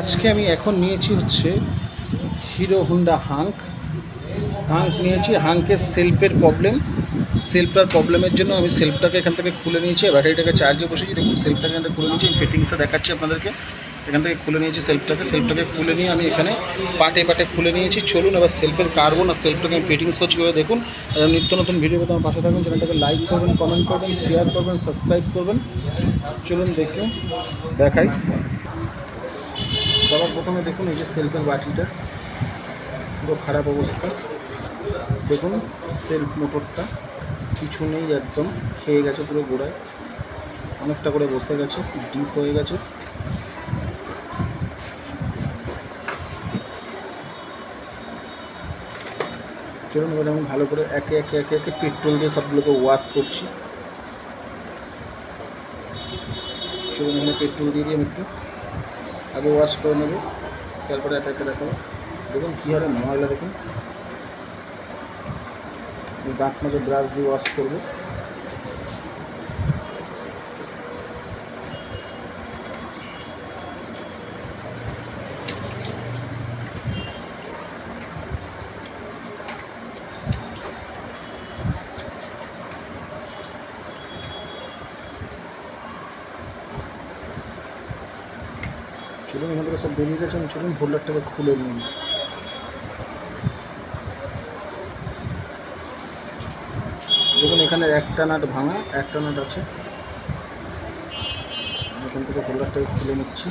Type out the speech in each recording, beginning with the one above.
আজকে আমি এখন নিয়েছি হচ্ছে হিরো হুন্ডা হাঙ্ক। হাঙ্ক নিয়েছি, হাঙ্কের সেলফের প্রবলেম সেলফটার প্রবলেমের জন্য আমি সেলফটাকে এখান থেকে খুলে নিয়েছি, ব্যাটারিটাকে চার্জে বসেছি দেখুন, সেলফটাকে এখান থেকে খুলে নিয়েছি ফিটিংসে দেখাচ্ছি আপনাদেরকে। এখান থেকে খুলে নিয়েছি সেলফটাকে সেলফটাকে খুলে নিয়ে আমি এখানে পাটে পাটে খুলে নিয়েছি। চলুন, এবার সেলফের কার্বন আর সেলফটাকে আমি ফিটিংস করছি করে দেখুন। নিত্য নতুন ভিডিও আমার পাশে থাকবেন চ্যানেলটাকে লাইক করবেন কমেন্ট করবেন শেয়ার করবেন সাবস্ক্রাইব করবেন। চলুন, দেখি, দেখাই। সবার প্রথমে দেখুন, এই যে সেলফের বাটিটা পুরো খারাপ অবস্থা। দেখুন সেলফ মোটরটা কিছু নেই একদম খেয়ে গেছে পুরো গোড়ায়। অনেকটা করে বসে গেছে ডিপ হয়ে গেছে। চলুন, এবার আমি ভালো করে একে একে একে একে পেট্রোল দিয়ে সবগুলোকে ওয়াশ করছি। চলুন, এখানে পেট্রোল দিয়ে দিই আমি একটু। আগে ওয়াশ করে নেব, তারপরে একে একে দেখাবো। দেখুন কী হারে ময়লা দেখুন। দাঁত মাঝে ব্রাশ দিয়ে ওয়াশ করব। চলুন, এখান থেকে সব বেরিয়ে গেছে, আমি চলুন হোল্ডারটাকে খুলে নিই। দেখুন, এখানে একটা নাট ভাঙা, একটা নাট আছে। এখান থেকে হোল্ডারটাকে খুলে নিচ্ছি।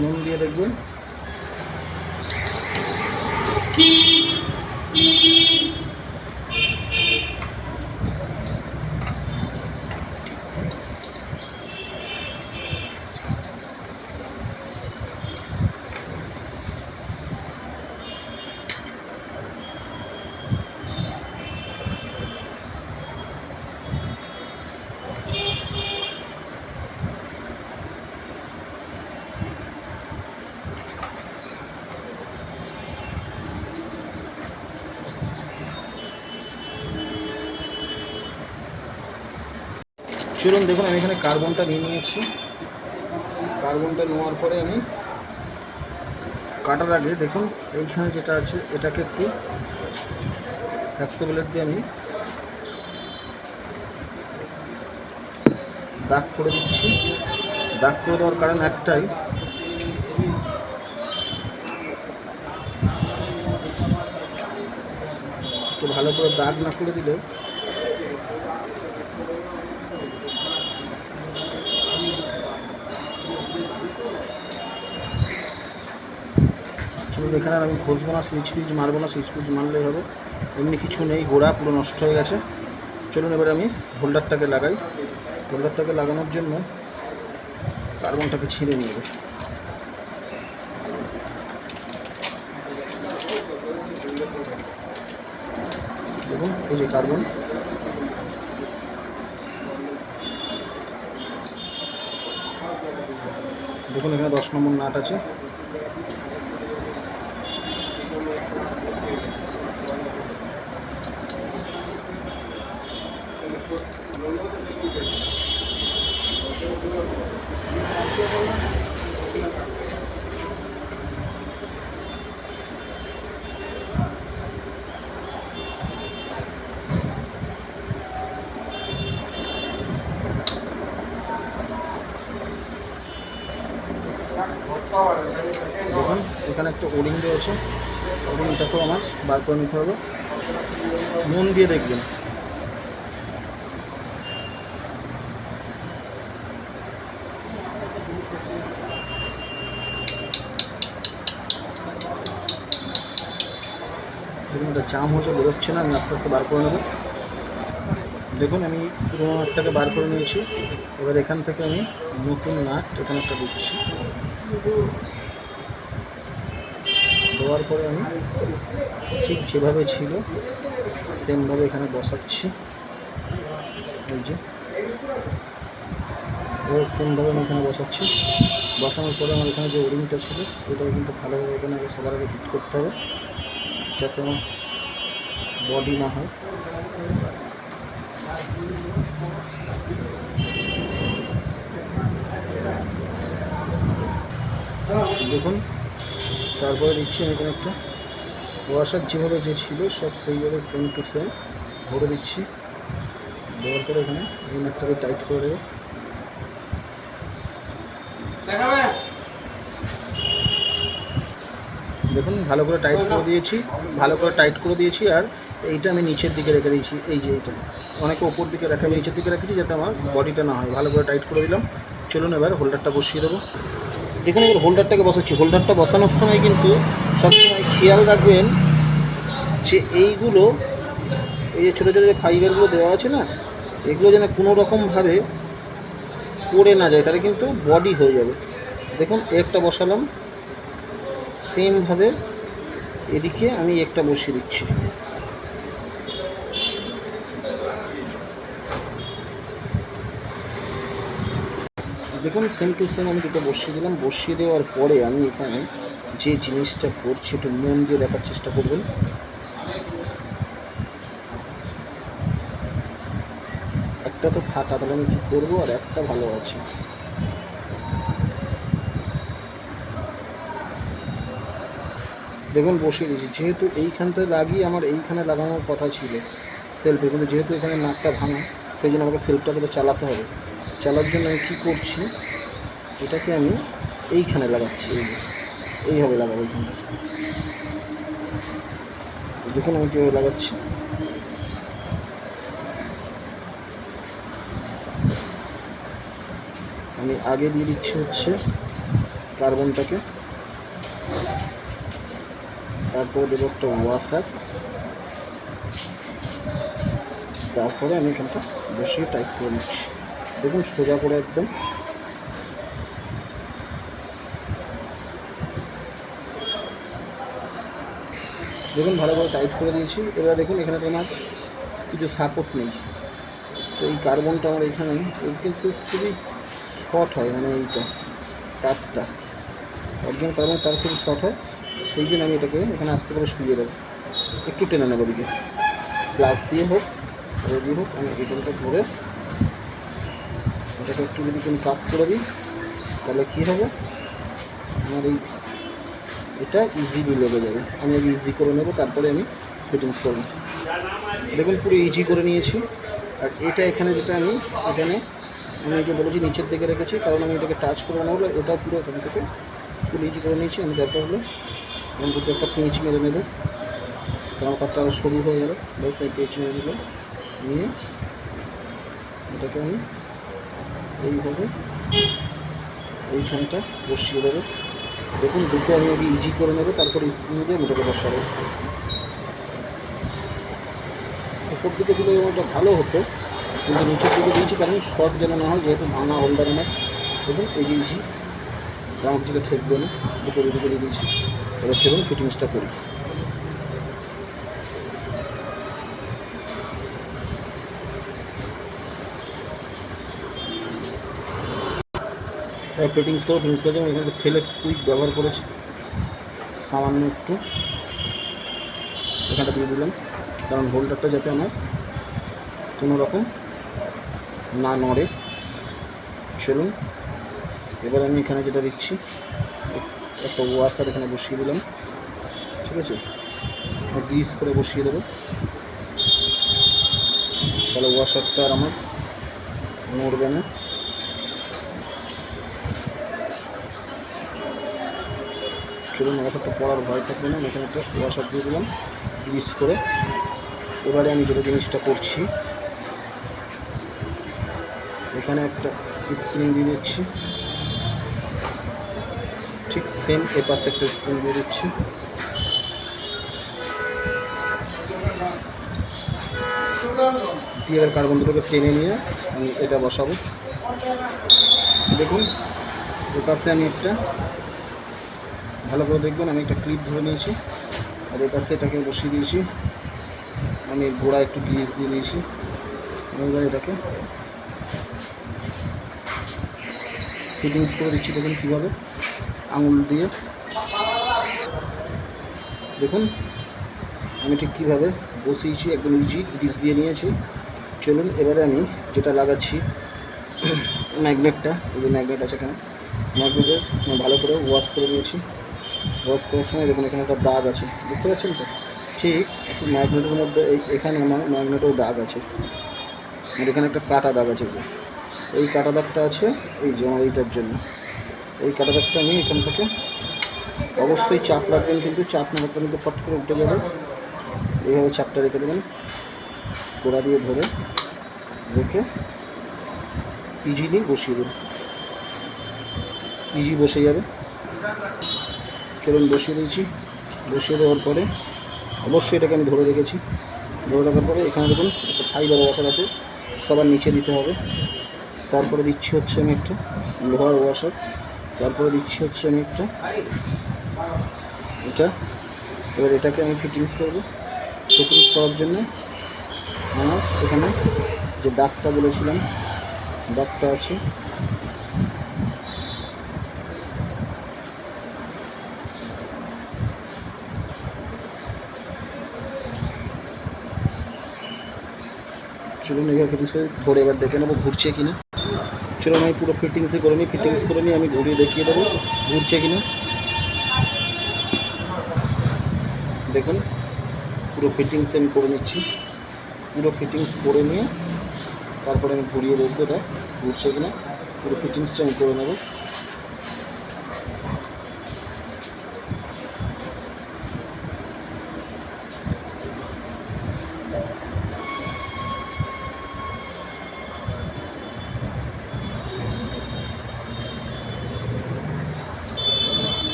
নুন দিয়ে দেখবেন। চলুন, দেখুন, আমি এখানে কার্বনটা নিয়ে নিয়েছি। কার্বনটা নেওয়ার পরে আমি কাটার আগে দেখুন, এইখানে যেটা আছে, এটাকে একটু ফ্যাক্সিবলেট দিয়ে আমি দাগ করে দিচ্ছি। দাগ করে দেওয়ার কারণ একটাই, একটু ভালো করে দাগ না করে দিলে চলুন এখানে আমি ঘষবো না সুইচ ফিচ মারবো না সুইচ ফিচ মারলেই হবে। এমনি কিছু নেই গোড়া পুরো নষ্ট হয়ে গেছে। চলুন এবারে আমি হোল্ডারটাকে লাগাই। হোল্ডারটাকে লাগানোর জন্য কার্বনটাকে ছিঁড়ে নিয়ে দেবো দেখুন, এই যে কার্বন। দেখুন, এখানে দশ নম্বর নাট আছে। দেখুন এখানে একটা ওরিং রয়েছে। ওরিংটাকেও আমার বার করে নিতে হবে। নুন দিয়ে দেখবেন। দেখুন এটা জাম হচ্ছে, বেরোচ্ছে না, আমি আস্তে আস্তে বার করে নেব। দেখুন, আমি পুরোনো নাটটাকে বার করে নিয়েছি। এবার এখান থেকে আমি নতুন নাট এখানে একটা দিচ্ছি। দেওয়ার পরে আমি ঠিক যেভাবে ছিল, সেমভাবে এখানে বসাচ্ছি। এই যে। এবার সেমভাবে আমি এখানে বসাচ্ছি। বসানোর পরে আমার এখানে যে ওরিংটা ছিল, এটাকে কিন্তু ভালোভাবে এখানে আগে সবার আগে ফিট করতে হবে। যাতে বডি না হয়। দেখুন, তারপরে দিচ্ছি আমি এখানে একটা। ওয়াশার যেভাবে যে ছিল, সব সেইভাবে সেম টু সেম ভরে দিচ্ছি। দেওয়ার পরে এখানে এই টাইট করে দেবো। দেখুন, ভালো করে টাইট করে দিয়েছি, ভালো করে টাইট করে দিয়েছি, আর এইটা আমি নিচের দিকে রেখে দিয়েছি, এই যে এইটা। অনেকে ওপর দিকে রাখে আমি নিচের দিকে রেখেছি যাতে আমার বডিটা না হয়। ভালো করে টাইট করে দিলাম। চলুন এবার হোল্ডারটা বসিয়ে দেবো। যেখানে এবার হোল্ডারটাকে বসাচ্ছি। হোল্ডারটা বসানোর সময় কিন্তু সবসময় খেয়াল রাখবেন যে এইগুলো, এই যে ছোটো ছোটো যে ফাইবারগুলো দেওয়া আছে না, এগুলো যেন কোনো রকমভাবে পড়ে না যায়, তাহলে কিন্তু বডি হয়ে যাবে। দেখুন, একটা বসালাম। সেমভাবে এদিকে আমি একটা বসিয়ে দিচ্ছি। দেখুন সেম টু সেম আমি দুটো বসিয়ে দিলাম। বসিয়ে দেওয়ার পরে আমি এখানে যে জিনিসটা করছি, একটু মন দিয়ে দেখার চেষ্টা করবেন। একটা তো ফাঁকা, তাহলে আমি কী করব? আর একটা ভালো আছে। দেখুন, বসিয়ে দিয়েছি। যেহেতু এইখানটা লাগিয়ে আমার এইখানে লাগানোর কথা ছিল সেলফে কিন্তু যেহেতু এখানে নাকটা ভাঙা সেই জন্য আমাকে সেলফটাকে চালাতে হবে। চালার জন্য আমি কী করছি? এটাকে আমি এইখানে লাগাচ্ছি, এই এইভাবে লাগাবো এইখানে দেখুন আমি কীভাবে লাগাচ্ছি। আমি আগে দিয়ে দিচ্ছি হচ্ছে কার্বনটাকে তারপরে দেবো একটা ওয়াশার তারপরে আমি এখানটা বসিয়ে টাইট করে নিচ্ছি। দেখুন, সোজা করে একদম। দেখুন, ভালো করে টাইট করে দিয়েছি। এবার দেখুন এখানে তোমার কিছু সাপোর্ট নেই। তো এই কার্বনটা আমার এখানে এই কিন্তু খুবই শর্ট হয় মানে এইটা, তারটা। অরিজিনাল কার্বন তার খুবই শর্ট হয়। সেই জন্য আমি এটাকে এখানে আস্তে করে শুয়ে দেবো। একটু টেনে নেব দিকে প্লাস দিয়ে হোক দিয়ে হোক, আমি এটাকে ধরে এটাকে একটু যদি কোনো কাট করে দিই, তাহলে কী হবে? আমার এই এটা ইজিলি লেগে যাবে। আমি আগে ইজি করে নেব, তারপরে আমি ফিটিংস করব। দেখুন, পুরো ইজি করে নিয়েছি। আর এটা এখানে যেটা আমি, এখানে আমি যে বলেছি, নিচের দিকে রেখেছি, কারণ আমি এটাকে টাচ করে নেব ওটা পুরো এখান থেকে, পুরো ইজি করে নিয়েছি। আমি দরকার হলে আমি দুটো একটা পেঁচ মেরে নেব। কারণ তারটা সরু হয়ে গেল। ব্যাস এই পেঁচ মেরে নিলাম নিয়ে এটাকে আমি এইভাবে এইখানটা বসিয়ে দেবো। দেখুন, দুটো আমি আগে ইজি করে নেব, তারপরে স্ক্রিন দিয়ে আমি এটাকে বসাবো। উপর দিকে দিলে ওটা ভালো হতো, কিন্তু নিচের দিকে দিয়েছি কারণ শর্ট যেন না হয়, যেহেতু ভাঙা হোল্ডার আমার দেখুন, এই যে ইজি আমার দিকে ঠেকবে না, দুটো দুটো করে দিয়েছি। এবার চলুন ফিটিংসটা করি। ফিটিংস করে ফিটিংস করে এখানে ফেলেক্স কুইক ব্যবহার করেছি। সামান্য একটু। এখানটা দিয়ে দিলাম। কারণ হোল্ডারটা যাতে আমার কোনো রকম না নড়ে। চলুন। এবার আমি এখানে যেটা দিচ্ছি একটা ওয়াশার এখানে বসিয়ে দিলাম। ঠিক আছে? গ্রিস করে বসিয়ে দেবো। তাহলে ওয়াশারটা আর আমার নড়বে না। চলুন ওয়াশারটা পড়ার ভয় থাকবে না। এখানে একটা ওয়াশার দিয়ে দিলাম গ্রিস করে। এবারে আমি যেটা জিনিসটা করছি, এখানে একটা স্প্রিং দিয়ে দিচ্ছি। ঠিক সেম এ পাশে একটা স্প্রিং দিয়ে দিচ্ছি। এবার কার্বন দুটোকে টেনে নিয়ে আমি এটা বসাবো। দেখুন, এ পাশে আমি একটা, ভালো করে দেখবেন, আমি একটা ক্লিপ ধরে নিয়েছি। আর এ পাশে এটাকে বসিয়ে দিয়েছি। আমি গোড়া একটু গ্রিস দিয়ে দিয়েছি এবার এটাকে ফিটিংস করে দিচ্ছি, দেখুন কীভাবে। আঙুল দিয়ে। দেখুন, আমি ঠিক কীভাবে বসিয়েছি, একদম ইজি গ্রিস দিয়ে নিয়েছি। চলুন, এবারে আমি যেটা লাগাচ্ছি, ম্যাগনেটটা, এই যে ম্যাগনেট আছে এখানে। ম্যাগনেটের ভালো করে ওয়াশ করে নিয়েছি। ওয়াশ করার সময় দেখুন, এখানে একটা দাগ আছে। দেখতে পাচ্ছেন তো? ঠিক ম্যাগনেটের মধ্যে, এই এখানে আমার ম্যাগনেটেও দাগ আছে। আর এখানে একটা কাটা দাগ আছে, এই কাটা দাগটা আছে, এই আমার এইটার জন্য। এই দাগটা আমি এখান থেকে অবশ্যই চাপ রাখবেন, কিন্তু চাপ না রাখলে কিন্তু ফট করে উঠে যাবে। এইভাবে চাপটা রেখে দেবেন। গোড়া দিয়ে ধরে রেখে ইজিলি বসিয়ে দেবেন ইজি বসে যাবে। চলুন বসিয়ে দিয়েছি। বসিয়ে দেওয়ার পরে অবশ্যই এটাকে আমি ধরে রেখেছি। ধরে রাখার পরে এখানে দেখুন একটা ফাইবার ওয়াশার আছে, সবার নিচে দিতে হবে। তারপরে দিচ্ছি হচ্ছে আমি একটা লোহার ওয়াশার। তারপরে দিচ্ছি হচ্ছে আমি একটা। এটা। এবার এটাকে আমি ফিটিংস করব। ফিটিংস করার জন্য আমার এখানে যে দাগটা বলেছিলাম, দাগটা আছে। চলুন ফিটিংস ধরে এবার দেখে নেব ঘুরছে কিনা। চলুন আমি পুরো ফিটিংসই করে নিই ফিটিংস করে নিই আমি ঘুরিয়ে দেখিয়ে দেবো, ঘুরছে কিনা। দেখুন, পুরো ফিটিংস আমি করে নিচ্ছি। পুরো ফিটিংস করে নিয়ে তারপরে আমি ঘুরিয়ে দেখব এটা ঘুরছে কিনা। পুরো ফিটিংসটা আমি করে নেব।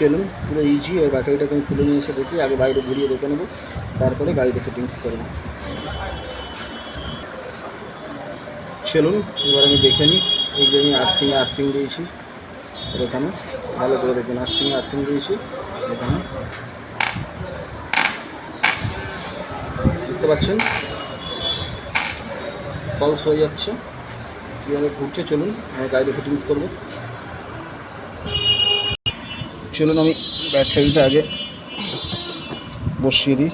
চলুন পুরো ইজি আর ব্যাটারিটাকে আমি খুলে নিয়ে এসে দেখি, আগে বাইরে ঘুরিয়ে দেখে নেব, তারপরে গাড়িতে ফিটিংস করব চলুন এবার আমি দেখে নিই, এই যে আমি আর্থিং আর্থিং দিয়েছি এখানে, ভালো করে দেখুন আর্থিং আর্থিং দিয়েছি, এখানে। দেখতে পাচ্ছেন? ফলস হয়ে যাচ্ছে কীভাবে ঘুরছে, চলুন আমি গাড়িতে ফিটিংস করব। চলুন আমি ব্যাটারিটা আগে বসিয়ে দিই।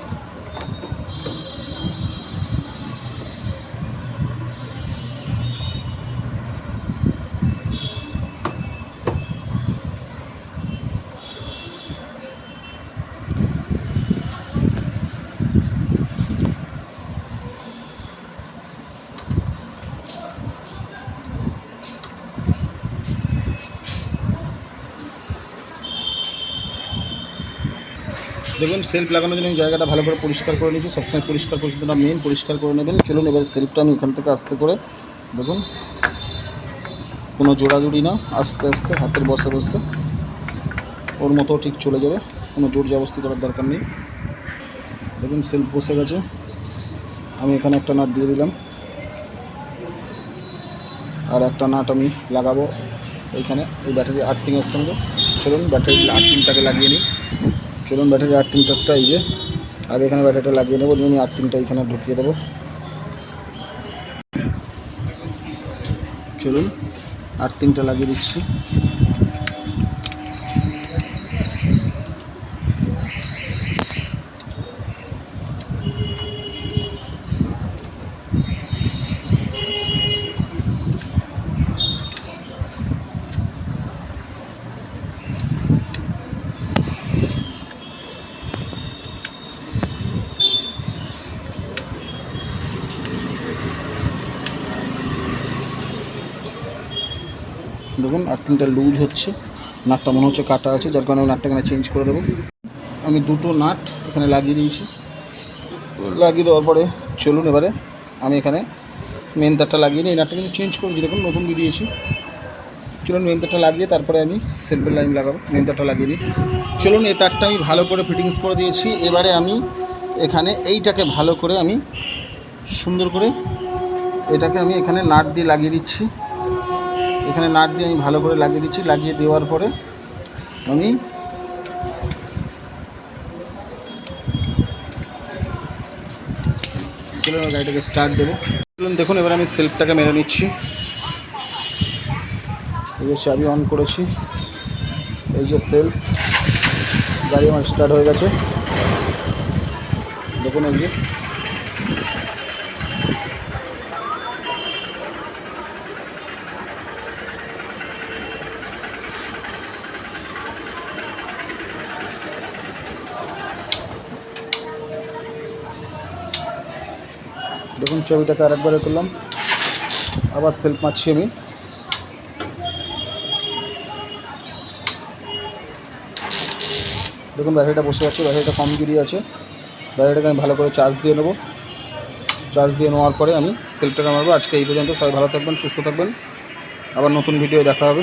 দেখুন সেলফ লাগানোর জন্য জায়গাটা ভালো করে পরিষ্কার করে নিয়েছি। সবসময় পরিষ্কার পরিচ্ছন্নতা মেন পরিষ্কার করে নেবেন। চলুন, এবার সেলফটা আমি এখান থেকে আস্তে করে দেখুন। কোনো জোড়াজুড়ি না, আস্তে আস্তে হাতের বসে বসে। ওর মতো ঠিক চলে যাবে, কোনো জোর জবস্তি করার দরকার নেই। দেখুন সেলফ বসে গেছে। আমি এখানে একটা নাট দিয়ে দিলাম। আর একটা নাট আমি লাগাবো এইখানে এই ব্যাটারি আর্থিংয়ের সঙ্গে। চলুন ব্যাটারি আর্থিংটাকে লাগিয়ে নিই। চলুন ব্যাটারি আর্থিংটা এই যে, আর এখানে ব্যাটারিটা লাগিয়ে দেবো আর তিনটা এখানে ঢুকিয়ে দেবো। চলুন আর্থিংটা লাগিয়ে দিচ্ছি। দেখুন আর্থিংটা লুজ হচ্ছে। নাটটা মনে হচ্ছে কাটা আছে, যার কারণে নাটটা এখানে চেঞ্জ করে দেবো। আমি দুটো নাট এখানে লাগিয়ে দিয়েছি। লাগিয়ে দেওয়ার পরে চলুন এবারে, আমি এখানে মেন তারটা লাগিয়ে নিই। এই নাটটা কিন্তু চেঞ্জ করেছি, দেখুন, নতুন বেরিয়েছি চলুন মেন তারটা লাগিয়ে তারপরে আমি সেলফের লাইন লাগাবো মেন তারটা লাগিয়ে দিই। চলুন, এই তারটা আমি ভালো করে ফিটিংস করে দিয়েছি। এবারে আমি এখানে এইটাকে ভালো করে আমি সুন্দর করে এটাকে আমি এখানে নাট দিয়ে লাগিয়ে দিচ্ছি। এখানে নাট দিয়ে আমি ভালো করে লাগিয়ে দিচ্ছি, লাগিয়ে দেওয়ার পরে আমি গাড়িটাকে স্টার্ট দেবো। চলুন, দেখুন, এবার আমি সেলফটাকে মেরে নিচ্ছি। এই যে চাবি অন করেছি। এই যে সেলফ গাড়ি আমার স্টার্ট হয়ে গেছে। দেখুন, এই যে দেখুন ছবিটাকে আরেকবারে করলাম। আবার সেলফ মারছি আমি। দেখুন ব্যাটারিটা বসে আছে ব্যাটারিটা কম গিরিয়ে আছে। ব্যাটারিটাকে আমি ভালো করে চার্জ দিয়ে নেব। চার্জ দিয়ে নেওয়ার পরে আমি সেলফটাকে মারবো। আজকে এই পর্যন্ত সবাই ভালো থাকবেন, সুস্থ থাকবেন। আবার নতুন ভিডিও দেখা হবে।